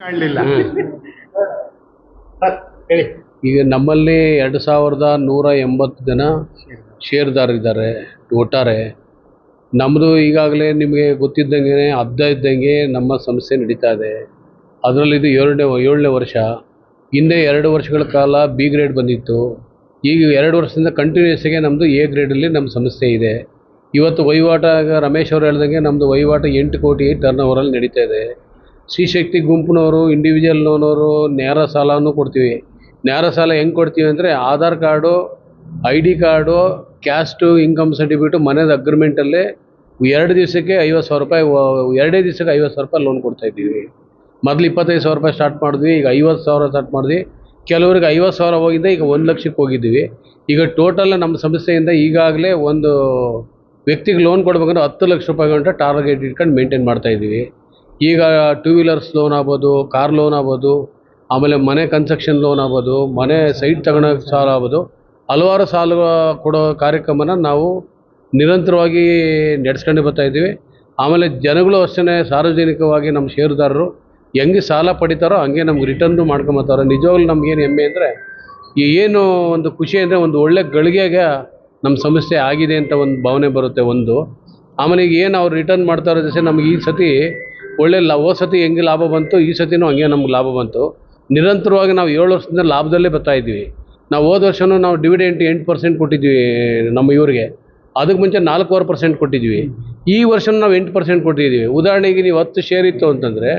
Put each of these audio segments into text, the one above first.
ಕಾಣಲಿಲ್ಲ. ಹೇಳಿ. ಈಗ ನಮ್ಮಲ್ಲಿ ಎರಡು ಸಾವಿರದ ನೂರ ಎಂಬತ್ತು ಜನ ಷೇರುದಾರರಿದ್ದಾರೆ ಒಟ್ಟಾರೆ. ನಮ್ಮದು ಈಗಾಗಲೇ ನಿಮಗೆ ಗೊತ್ತಿದ್ದಂಗೆ ಅರ್ಧ ಇದ್ದಂಗೆ ನಮ್ಮ ಸಂಸ್ಥೆ ನಡೀತಾ ಇದೆ. ಅದರಲ್ಲಿ ಇದು ಎರಡನೇ ಏಳನೇ ವರ್ಷ. ಹಿಂದೆ ಎರಡು ವರ್ಷಗಳ ಕಾಲ ಬಿ ಗ್ರೇಡ್ ಬಂದಿತ್ತು. ಈಗ ಎರಡು ವರ್ಷದಿಂದ ಕಂಟಿನ್ಯೂಸ್ಗೆ ನಮ್ಮದು ಎ ಗ್ರೇಡಲ್ಲಿ ನಮ್ಮ ಸಂಸ್ಥೆ ಇದೆ. ಇವತ್ತು ವಹಿವಾಟಾಗ ರಮೇಶ್ ಅವರು ಹೇಳ್ದಂಗೆ ನಮ್ಮದು ವಹಿವಾಟು ಎಂಟು ಕೋಟಿ ಟರ್ನ್ ಓವರಲ್ಲಿ ನಡೀತಾ ಇದೆ. ಶ್ರೀಶಕ್ತಿ ಗುಂಪಿನವರು ಇಂಡಿವಿಜುವಲ್ ಲೋನವರು ನೇರ ಸಾಲನೂ ಕೊಡ್ತೀವಿ. ನೇರ ಸಾಲ ಹೆಂಗೆ ಕೊಡ್ತೀವಿ ಅಂದರೆ Aadhaar card, I D card caste income certificate ಮನೆದ ಅಗ್ರಿಮೆಂಟಲ್ಲೇ ಎರಡು ದಿವಸಕ್ಕೆ ಐವತ್ತು ಸಾವಿರ ರೂಪಾಯಿ, ಎರಡೇ ದಿವಸಕ್ಕೆ ಐವತ್ತು ಸಾವಿರ ರೂಪಾಯಿ ಲೋನ್ ಕೊಡ್ತಾ ಇದ್ದೀವಿ. ಮೊದಲು ಇಪ್ಪತ್ತೈದು ಸಾವಿರ ರೂಪಾಯಿ ಸ್ಟಾರ್ಟ್ ಮಾಡಿದ್ವಿ, ಈಗ ಐವತ್ತು ಸಾವಿರ ಸ್ಟಾರ್ಟ್ ಮಾಡಿದ್ವಿ. ಕೆಲವ್ರಿಗೆ ಐವತ್ತು ಸಾವಿರ ಹೋಗಿದ್ದೆ, ಈಗ ಒಂದು ಲಕ್ಷಕ್ಕೆ ಹೋಗಿದ್ದೀವಿ. ಈಗ ಟೋಟಲ್ ನಮ್ಮ ಸಂಸ್ಥೆಯಿಂದ ಈಗಾಗಲೇ ಒಂದು ವ್ಯಕ್ತಿಗೆ ಲೋನ್ ಕೊಡ್ಬೇಕಂದ್ರೆ ಹತ್ತು ಲಕ್ಷ ರೂಪಾಯಿ ಗಂಟ ಟಾರ್ಗೆಟ್ ಇಟ್ಕೊಂಡು ಮೇಂಟೈನ್ ಮಾಡ್ತಾ ಇದ್ದೀವಿ. ಈಗ ಟೂ ವೀಲರ್ಸ್ ಲೋನ್ ಆಗ್ಬೋದು ಕಾರ್ ಲೋನ್ ಆಗ್ಬೋದು, ಆಮೇಲೆ ಮನೆ ಕನ್ಸ್ಟ್ರಕ್ಷನ್ ಲೋನ್ ಆಗ್ಬೋದು, ಮನೆ ಸೈಟ್ ತಗೊಳಕ್ಕೆ ಸಾಲ ಆಗ್ಬೋದು, ಹಲವಾರು ಸಾಲ ಕೊಡೋ ಕಾರ್ಯಕ್ರಮನ ನಾವು ನಿರಂತರವಾಗಿ ನಡೆಸ್ಕೊಂಡು ಬರ್ತಾ ಇದ್ದೀವಿ. ಆಮೇಲೆ ಜನಗಳು ಅಷ್ಟೇ ಸಾರ್ವಜನಿಕವಾಗಿ ನಮ್ಮ ಷೇರುದಾರರು ಹೆಂಗೆ ಸಾಲ ಪಡಿತಾರೋ ಹಂಗೆ ನಮ್ಗೆ ರಿಟರ್ನು ಮಾಡ್ಕೊಂಬತ್ತಾರೆ. ನಿಜವಾಗ್ಲೂ ಏನು ಹೆಮ್ಮೆ ಅಂದರೆ ಏನು ಒಂದು ಖುಷಿ ಅಂದರೆ ಒಂದು ಒಳ್ಳೆ ಗಳಿಗೆಗೆ ನಮ್ಮ ಸಮಸ್ಯೆ ಆಗಿದೆ ಅಂತ ಒಂದು ಭಾವನೆ ಬರುತ್ತೆ ಒಂದು. ಆಮೇಲೆ ಈಗ ಏನು ಅವ್ರು ರಿಟರ್ನ್ ಮಾಡ್ತಾ ಇರೋ ಜೊತೆ ನಮ್ಗೆ ಈ ಸತಿ ಒಳ್ಳೆ ಲಾಭ ಸತಿ ಹೆಂಗೆ ಲಾಭ ಬಂತು, ಈ ಸತಿನೂ ಹಂಗೆ ನಮ್ಗೆ ಲಾಭ ಬಂತು. ನಿರಂತರವಾಗಿ ನಾವು ಏಳು ವರ್ಷದಿಂದ ಲಾಭದಲ್ಲೇ ಬರ್ತಾ ಇದ್ದೀವಿ. ನಾವು ಹೋದ ವರ್ಷವೂ ನಾವು ಡಿವಿಡೆಂಟ್ ಎಂಟು ಪರ್ಸೆಂಟ್ ಕೊಟ್ಟಿದ್ವಿ ನಮ್ಮ ಇವರಿಗೆ. ಅದಕ್ಕೆ ಮುಂಚೆ ನಾಲ್ಕೂವರೆ ಪರ್ಸೆಂಟ್ ಕೊಟ್ಟಿದ್ವಿ ಈ ವರ್ಷ ನಾವು ಎಂಟು ಪರ್ಸೆಂಟ್ ಕೊಟ್ಟಿದ್ದೀವಿ. ಉದಾಹರಣೆಗೆ ನೀವು ಹತ್ತು ಶೇರ್ ಇತ್ತು ಅಂತಂದರೆ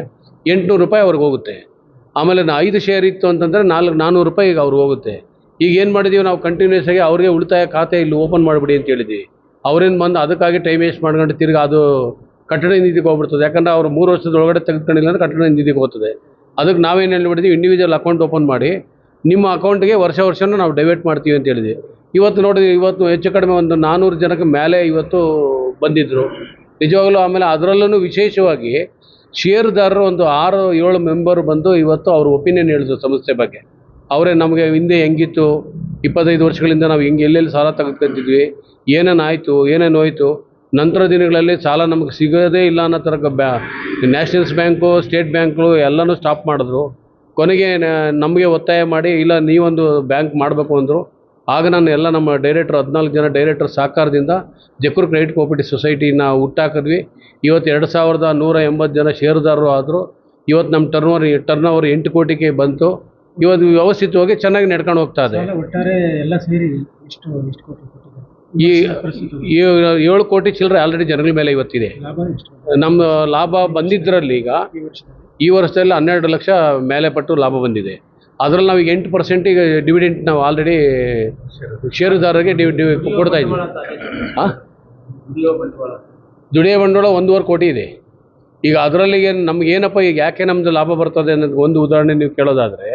ಎಂಟುನೂರು ರೂಪಾಯಿ ಅವ್ರಿಗೆ ಹೋಗುತ್ತೆ. ಆಮೇಲೆ ನಾ ಐದು ಶೇರ್ ಇತ್ತು ಅಂತಂದರೆ ನಾಲ್ಕು ನಾನ್ನೂರು ರೂಪಾಯಿ ಈಗ ಅವ್ರಿಗೆ ಹೋಗುತ್ತೆ. ಈಗ ಏನು ಮಾಡಿದ್ದೀವಿ ನಾವು ಕಂಟಿನ್ಯೂಸ್ ಆಗಿ ಅವ್ರಿಗೆ ಉಳಿತಾಯ ಖಾತೆ ಇಲ್ಲಿ ಓಪನ್ ಮಾಡಿಬಿಡಿ ಅಂತ ಹೇಳಿದ್ವಿ. ಅವ್ರೇನು ಬಂದು ಅದಕ್ಕಾಗಿ ಟೈಮ್ ವೇಸ್ಟ್ ಮಾಡ್ಕೊಂಡು ತಿರ್ಗಿ ಅದು ಕಟ್ಟಡ ನಿಧಿಗೆ ಹೋಗ್ಬಿಡ್ತದೆ. ಯಾಕಂದ್ರೆ ಅವರು ಮೂರು ವರ್ಷದ ಒಳಗಡೆ ತೆಗೆದುಕೊಂಡಿಲ್ಲ ಅಂದರೆ ಕಟ್ಟಡ ನಿಧಿಗೆ ಹೋಗ್ತದೆ. ಅದಕ್ಕೆ ನಾವೇನು ಹೇಳ್ಬಿಡ್ತೀವಿ ಇಂಡಿವಿಜುವಲ್ ಅಕೌಂಟ್ ಓಪನ್ ಮಾಡಿ, ನಿಮ್ಮ ಅಕೌಂಟ್ಗೆ ವರ್ಷ ವರ್ಷವೂ ನಾವು ಡೈವರ್ಟ್ ಮಾಡ್ತೀವಿ ಅಂತ ಹೇಳಿದ್ವಿ. ಇವತ್ತು ನೋಡಿ, ಇವತ್ತು ಹೆಚ್ಚು ಕಡಿಮೆ ಒಂದು ನಾನ್ನೂರು ಜನಕ್ಕೆ ಮೇಲೆ ಇವತ್ತು ಬಂದಿದ್ದರು ನಿಜವಾಗ್ಲೂ ಆಮೇಲೆ ಅದರಲ್ಲೂ ವಿಶೇಷವಾಗಿ ಷೇರುದಾರರು ಒಂದು ಆರು, ಏಳು ಮೆಂಬರ್ ಬಂದು ಇವತ್ತು ಅವ್ರ ಒಪಿನಿಯನ್ ಹೇಳಿದ್ರು ಸಂಸ್ಥೆ ಬಗ್ಗೆ. ಅವರೇ ನಮಗೆ ಹಿಂದೆ ಹೆಂಗಿತ್ತು, ಇಪ್ಪತ್ತೈದು ವರ್ಷಗಳಿಂದ ನಾವು ಹೆಂಗೆ ಎಲ್ಲೆಲ್ಲಿ ಸಾಲ ತೆಗೆದುಕೊಂತಿದ್ವಿ, ಏನೇನು ಆಯಿತು, ಏನೇನು ಹೋಯ್ತು ನಂತರ ದಿನಗಳಲ್ಲಿ ಸಾಲ ನಮಗೆ ಸಿಗೋದೇ ಇಲ್ಲ ಅನ್ನೋ ಥರ ಬ್ಯಾ ನ್ಯಾಷನಲ್ಸ್ ಬ್ಯಾಂಕು ಸ್ಟೇಟ್ ಬ್ಯಾಂಕ್ಗಳು ಎಲ್ಲನೂ ಸ್ಟಾಪ್ ಮಾಡಿದ್ರು. ಕೊನೆಗೆ ನಮಗೆ ಒತ್ತಾಯ ಮಾಡಿ, ಇಲ್ಲ, ನೀವೊಂದು ಬ್ಯಾಂಕ್ ಮಾಡಬೇಕು ಅಂದರು. ಆಗ ನಾನು ಎಲ್ಲ ನಮ್ಮ ಡೈರೆಕ್ಟ್ರ್ ಹದಿನಾಲ್ಕು ಜನ ಡೈರೆಕ್ಟರ್ ಸಹಕಾರದಿಂದ ಜಕೂರ್ ಕ್ರೆಡಿಟ್ ಕೋಆಪರೇಟಿವ್ ಸೊಸೈಟಿನ ಹುಟ್ಟಾಕಿದ್ವಿ. ಇವತ್ತು ಎರಡು ಸಾವಿರದ ನೂರ ಎಂಬತ್ತು ಜನ ಷೇರುದಾರರು ಆದರು. ಇವತ್ತು ನಮ್ಮ ಟರ್ನ್ ಓವರ್ ಟರ್ನ್ ಓವರ್ ಎಂಟು ಕೋಟಿಗೆ ಬಂತು. ಇವತ್ತು ವ್ಯವಸ್ಥಿತವಾಗಿ ಚೆನ್ನಾಗಿ ನಡ್ಕೊಂಡು ಹೋಗ್ತಾ ಇದೆ. ಒಟ್ಟಾರೆ ಎಲ್ಲ ಸೇರಿ ಇಷ್ಟು ಎಷ್ಟು ಕೋಟಿ ಈ ಏಳು ಕೋಟಿ ಚಿಲ್ಲರೆ ಆಲ್ರೆಡಿ ಜನಗಳ ಮೇಲೆ ಇವತ್ತಿದೆ. ನಮ್ಮ ಲಾಭ ಬಂದಿದ್ದರಲ್ಲಿ ಈಗ ಈ ವರ್ಷದಲ್ಲಿ ಹನ್ನೆರಡು ಲಕ್ಷ ಮೇಲೆ ಪಟ್ಟು ಲಾಭ ಬಂದಿದೆ. ಅದರಲ್ಲಿ ನಾವು ಎಂಟು ಪರ್ಸೆಂಟಿಗೆ ಡಿವಿಡೆಂಟ್ ನಾವು ಆಲ್ರೆಡಿ ಷೇರುದಾರರಿಗೆ ಕೊಡ್ತಾ ಇದ್ದೀವಿ. ಹಾಂ ದುಡಿಯೋ ಬಂಡವಾಳ ಒಂದೂವರೆ ಕೋಟಿ ಇದೆ. ಈಗ ಅದರಲ್ಲಿ ನಮ್ಗೆ ಏನಪ್ಪ ಈಗ ಯಾಕೆ ನಮ್ಮದು ಲಾಭ ಬರ್ತದೆ ಅನ್ನೋದು ಒಂದು ಉದಾಹರಣೆ ನೀವು ಕೇಳೋದಾದರೆ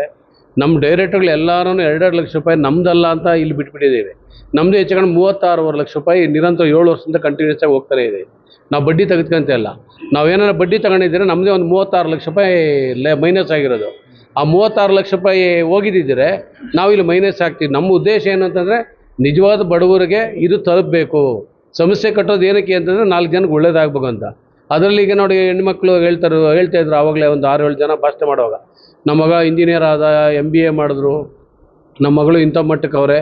ನಮ್ಮ ಡೈರೆಕ್ಟರ್ಗಳು ಎಲ್ಲರೂ ಎರಡೆರಡು ಲಕ್ಷ ರೂಪಾಯಿ ನಮ್ದಲ್ಲ ಅಂತ ಇಲ್ಲಿ ಬಿಟ್ಬಿಟ್ಟಿದ್ದೀವಿ. ನಮ್ಮದು ಹೆಚ್ಚು ಮೂವತ್ತಾರೂವರೆ ಲಕ್ಷ ರೂಪಾಯಿ ನಿರಂತರ ಏಳು ವರ್ಷದಿಂದ ಕಂಟಿನ್ಯೂಸ್ ಆಗಿ ಹೋಗ್ತಾನೆ ಇದೆ. ನಾವು ಬಡ್ಡಿ ತೆಗೆದ್ಕೊಂತ ಇಲ್ಲ ನಾವು ಏನಾರು ಬಡ್ಡಿ ತಗೊಂಡಿದ್ದೀರ ನಮ್ಮದೇ ಒಂದು ಮೂವತ್ತಾರು ಲಕ್ಷ ರೂಪಾಯಿ ಲೆ ಮೈನಸ್ ಆಗಿರೋದು. ಆ ಮೂವತ್ತಾರು ಲಕ್ಷ ರೂಪಾಯಿ ಹೋಗಿದ್ದಿದ್ರೆ ನಾವು ಇಲ್ಲಿ ಮೈನಸ್ ಆಗ್ತೀವಿ ನಮ್ಮ ಉದ್ದೇಶ ಏನು ಅಂತಂದರೆ ನಿಜವಾದ ಬಡವರಿಗೆ ಇದು ತಲುಪಬೇಕು. ಸಮಸ್ಯೆ ಕಟ್ಟೋದು ಏನಕ್ಕೆ ಅಂತಂದರೆ ನಾಲ್ಕು ಜನಕ್ಕೆ ಒಳ್ಳೇದಾಗಬೇಕು ಅಂತ. ಅದರಲ್ಲಿ ಈಗ ನೋಡಿ ಹೆಣ್ಮಕ್ಳು ಹೇಳ್ತಾರೆ, ಹೇಳ್ತಾ ಇದ್ರು ಆವಾಗಲೇ ಒಂದು ಆರು ಏಳು ಜನ ಭಾಷೆ ಮಾಡುವಾಗ. ನಮ್ಮ ಮಗ ಇಂಜಿನಿಯರ್ ಆದ ಎಂ ಬಿ ಎ ಮಾಡಿದ್ರು. ನಮ್ಮ ಮಗಳು ಇಂಥ ಮಟ್ಟಕ್ಕೆ ಅವರೇ.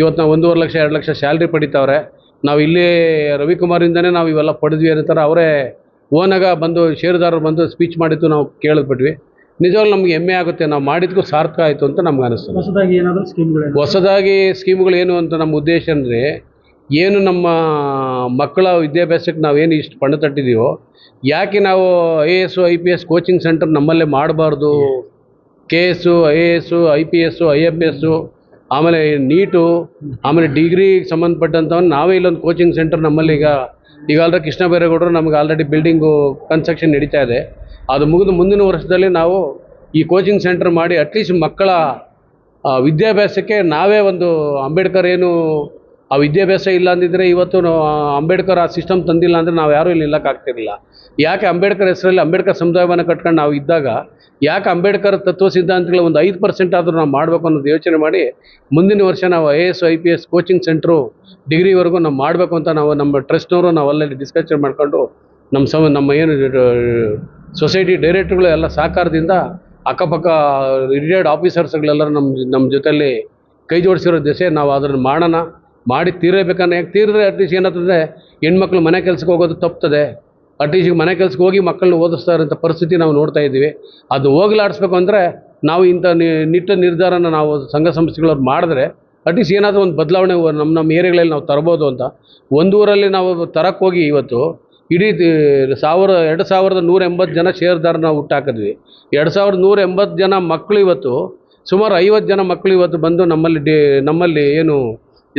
ಇವತ್ತು ನಾವು ಒಂದೂವರೆ ಲಕ್ಷ ಎರಡು ಲಕ್ಷ ಸ್ಯಾಲ್ರಿ ಪಡಿತಾವ್ರೆ. ನಾವು ಇಲ್ಲಿ ರವಿಕುಮಾರಿಂದನೇ ನಾವು ಇವೆಲ್ಲ ಪಡೆದ್ವಿ ಅನ್ನೋ ಅವರೇ ಓನಾಗ ಬಂದು ಷೇರುದಾರರು ಬಂದು ಸ್ಪೀಚ್ ಮಾಡಿದ್ದು ನಾವು ಕೇಳಿದ್ಬಿಟ್ವಿ. ನಿಜವಾಗ್ಲೂ ನಮ್ಗೆ ಹೆಮ್ಮೆ ಆಗುತ್ತೆ ನಾವು ಮಾಡಿದ್ಕೂ ಸಾರ್ಥಕ ಆಯಿತು ಅಂತ ನಮ್ಗೆ ಅನಿಸ್ತದೆ. ಹೊಸದಾಗಿ ಏನಾದರೂ ಸ್ಕೀಮ್ಗಳು ಹೊಸದಾಗಿ ಸ್ಕೀಮ್ಗಳು ಏನು ಅಂತ ನಮ್ಮ ಉದ್ದೇಶ ಅಂದರೆ ಏನು ನಮ್ಮ ಮಕ್ಕಳ ವಿದ್ಯಾಭ್ಯಾಸಕ್ಕೆ ನಾವೇನು ಇಷ್ಟು ಪಣ ತಟ್ಟಿದ್ದೀವೋ ಯಾಕೆ ನಾವು I A S I P S coaching centre ನಮ್ಮಲ್ಲೇ ಮಾಡಬಾರ್ದು? K S I A S, I P S, I F S, ಆಮೇಲೆ ನೀಟು, ಆಮೇಲೆ ಡಿಗ್ರಿಗೆ ಸಂಬಂಧಪಟ್ಟಂಥವನ್ನ ನಾವೇ ಇಲ್ಲೊಂದು ಕೋಚಿಂಗ್ ಸೆಂಟರ್ ನಮ್ಮಲ್ಲಿ ಈಗ ಈಗ ಆಲ್ರೆಡಿ ಕೃಷ್ಣ ಬೈರೇಗೌಡರು ನಮ್ಗೆ ಆಲ್ರೆಡಿ ಬಿಲ್ಡಿಂಗು ಕನ್ಸ್ಟ್ರಕ್ಷನ್ ನಡೀತಾ ಇದೆ. ಅದು ಮುಗಿದು ಮುಂದಿನ ವರ್ಷದಲ್ಲಿ ನಾವು ಈ ಕೋಚಿಂಗ್ ಸೆಂಟರ್ ಮಾಡಿ ಅಟ್ಲೀಸ್ಟ್ ಮಕ್ಕಳ ವಿದ್ಯಾಭ್ಯಾಸಕ್ಕೆ ನಾವೇ ಒಂದು ಅಂಬೇಡ್ಕರ್ ಏನು ಆ ವಿದ್ಯಾಭ್ಯಾಸ ಇಲ್ಲ ಅಂದಿದ್ರೆ ಇವತ್ತು ಅಂಬೇಡ್ಕರ್ ಆ ಸಿಸ್ಟಮ್ ತಂದಿಲ್ಲ ಅಂದರೆ ನಾವು ಯಾರೂ ಇಲ್ಲಿ ನಿಲ್ಲಕ್ಕಾಗ್ತಿರಲಿಲ್ಲ ಯಾಕೆ ಅಂಬೇಡ್ಕರ್ ಹೆಸರಲ್ಲಿ ಅಂಬೇಡ್ಕರ್ ಸಮುದಾಯವನ್ನು ಕಟ್ಕೊಂಡು ನಾವು ಇದ್ದಾಗ ಯಾಕೆ ಅಂಬೇಡ್ಕರ್ ತತ್ವ ಸಿದ್ಧಾಂತಗಳ ಒಂದು ಐದು ಪರ್ಸೆಂಟ್ ಆದರೂ ನಾವು ಮಾಡಬೇಕು ಅನ್ನೋದು ಯೋಚನೆ ಮಾಡಿ ಮುಂದಿನ ವರ್ಷ ನಾವು I A S I P S coaching centre ಡಿಗ್ರಿವರೆಗೂ ನಾವು ಮಾಡಬೇಕು ಅಂತ ನಾವು ನಮ್ಮ ಟ್ರಸ್ಟ್ನವರು ನಾವು ಅಲ್ಲಲ್ಲಿ ಡಿಸ್ಕಷನ್ ಮಾಡಿಕೊಂಡು ನಮ್ಮ ಸಮ, ನಮ್ಮ ಏನು ಸೊಸೈಟಿ ಡೈರೆಕ್ಟ್ರುಗಳು ಎಲ್ಲ ಸಹಕಾರದಿಂದ ಅಕ್ಕಪಕ್ಕ ರಿಟೈರ್ಡ್ ಆಫೀಸರ್ಸ್ಗಳೆಲ್ಲರೂ ನಮ್ಮ ನಮ್ಮ ಜೊತೆಯಲ್ಲಿ ಕೈ ಜೋಡಿಸಿರೋ ದೆಸೆ ನಾವು ಅದನ್ನು ಮಾಡೋಣ. ಮಾಡಿ ತೀರಬೇಕನ್ನ ಯಾಕೆ ತೀರಿದ್ರೆ ಅಟ್ಲೀಸ್ಟ್ ಏನಾಗ್ತದೆ, ಹೆಣ್ಮಕ್ಳು ಮನೆ ಕೆಲಸಕ್ಕೆ ಹೋಗೋದು ತಪ್ತದೆ. ಅಟ್ಲೀಸ್ಟ್ ಮನೆ ಕೆಲಸಕ್ಕೆ ಹೋಗಿ ಮಕ್ಕಳನ್ನ ಓದಿಸ್ತಾ ಇರೋಂಥ ಪರಿಸ್ಥಿತಿ ನಾವು ನೋಡ್ತಾ ಇದ್ದೀವಿ. ಅದು ಹೋಗ್ಲಾಡಿಸ್ಬೇಕು ಅಂದರೆ ನಾವು ಇಂಥ ನಿಟ್ಟ ನಿರ್ಧಾರನ ನಾವು ಸಂಘ ಸಂಸ್ಥೆಗಳವ್ರು ಮಾಡಿದ್ರೆ ಅಟ್ಲೀಸ್ಟ್ ಏನಾದರೂ ಒಂದು ಬದಲಾವಣೆ ನಮ್ಮ ನಮ್ಮ ಏರಿಯಾಗಳಲ್ಲಿ ನಾವು ತರ್ಬೋದು ಅಂತ. ಒಂದೂರಲ್ಲಿ ನಾವು ತರಕ್ಕೆ ಹೋಗಿ ಇವತ್ತು ಇಡೀ ಸಾವಿರ, ಎರಡು ಸಾವಿರದ ನೂರ ಎಂಬತ್ತು ಜನ ಷೇರ್ದಾರನ ಹುಟ್ಟಾಕಿದ್ವಿ ಎರಡು ಸಾವಿರದ ನೂರ ಎಂಬತ್ತು ಜನ ಮಕ್ಕಳು ಇವತ್ತು, ಸುಮಾರು ಐವತ್ತು ಜನ ಮಕ್ಕಳು ಇವತ್ತು ಬಂದು ನಮ್ಮಲ್ಲಿ ಡಿ, ನಮ್ಮಲ್ಲಿ ಏನು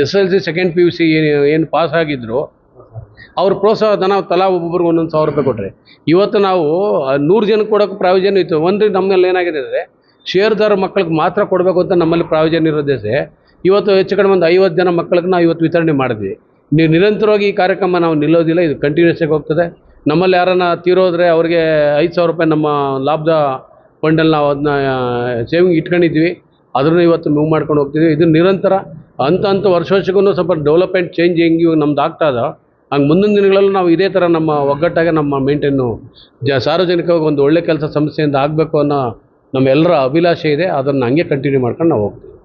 S L C second P U C ಏನು ಪಾಸ್ ಆಗಿದ್ರು, ಅವ್ರ ಪ್ರೋತ್ಸಾಹ ಧನ ತಲಾ ಒಬ್ಬೊಬ್ರಿಗೆ ಒಂದೊಂದು ಸಾವಿರ ರೂಪಾಯಿ ಕೊಟ್ಟರೆ ಇವತ್ತು ನಾವು ನೂರು ಜನಕ್ಕೆ ಕೊಡೋಕೆ ಪ್ರಾವಿಜನ್ ಇತ್ತು. ಒಂದು ನಮ್ಮಲ್ಲಿ ಏನಾಗಿದೆ ಅಂದರೆ ಷೇರ್ದಾರ ಮಕ್ಕಳಿಗೆ ಮಾತ್ರ ಕೊಡಬೇಕು ಅಂತ ನಮ್ಮಲ್ಲಿ ಪ್ರಾವಿಜನ್ ಇರೋದೇ ಇವತ್ತು ಹೆಚ್ಚು ಕಡಿಮೆ ಒಂದು ಐವತ್ತು ಜನ ಮಕ್ಕಳಿಗೆ ನಾವು ಇವತ್ತು ವಿತರಣೆ ಮಾಡಿದ್ವಿ. ನೀವು ನಿರಂತರವಾಗಿ ಈ ಕಾರ್ಯಕ್ರಮ ನಾವು ನಿಲ್ಲೋದಿಲ್ಲ, ಇದು ಕಂಟಿನ್ಯೂಸ್ ಆಗಿ ಹೋಗ್ತದೆ. ನಮ್ಮಲ್ಲಿ ಯಾರನ್ನ ತೀರೋದ್ರೆ ಅವ್ರಿಗೆ ಐದು ಸಾವಿರ ರೂಪಾಯಿ ನಮ್ಮ ಲಾಭದ ಫಂಡಲ್ಲಿ ನಾವು ಅದನ್ನ ಸೇವಿಂಗ್ ಇಟ್ಕೊಂಡಿದ್ವಿ. ಅದನ್ನು ಇವತ್ತು ಮೂವ್ ಮಾಡ್ಕೊಂಡು ಹೋಗ್ತಿದ್ವಿ. ಇದು ನಿರಂತರ ಹಂತ ಹಂತ ವರ್ಷ ವರ್ಷಕ್ಕೂ ಸ್ವಲ್ಪ ಡೆವಲಪ್ಮೆಂಟ್ ಚೇಂಜ್ ಹೆಂಗೆ ಇವಾಗ ನಮ್ದು ಆಗ್ತಾ ಇದೆ ಹಂಗೆ ಮುಂದಿನ ದಿನಗಳಲ್ಲೂ ನಾವು ಇದೇ ಥರ ನಮ್ಮ ಒಗ್ಗಟ್ಟಾಗೆ ನಮ್ಮ ಮೇಂಟೈನು ಜ ಸಾರ್ವಜನಿಕವಾಗಿ ಒಂದು ಒಳ್ಳೆ ಕೆಲಸ ಸಂಸ್ಥೆಯಿಂದ ಆಗಬೇಕು ಅನ್ನೋ ನಮ್ಮೆಲ್ಲರ ಅಭಿಲಾಷೆ ಇದೆ. ಅದನ್ನು ಹಂಗೆ ಕಂಟಿನ್ಯೂ ಮಾಡ್ಕೊಂಡು ನಾವು ಹೋಗ್ತೀವಿ.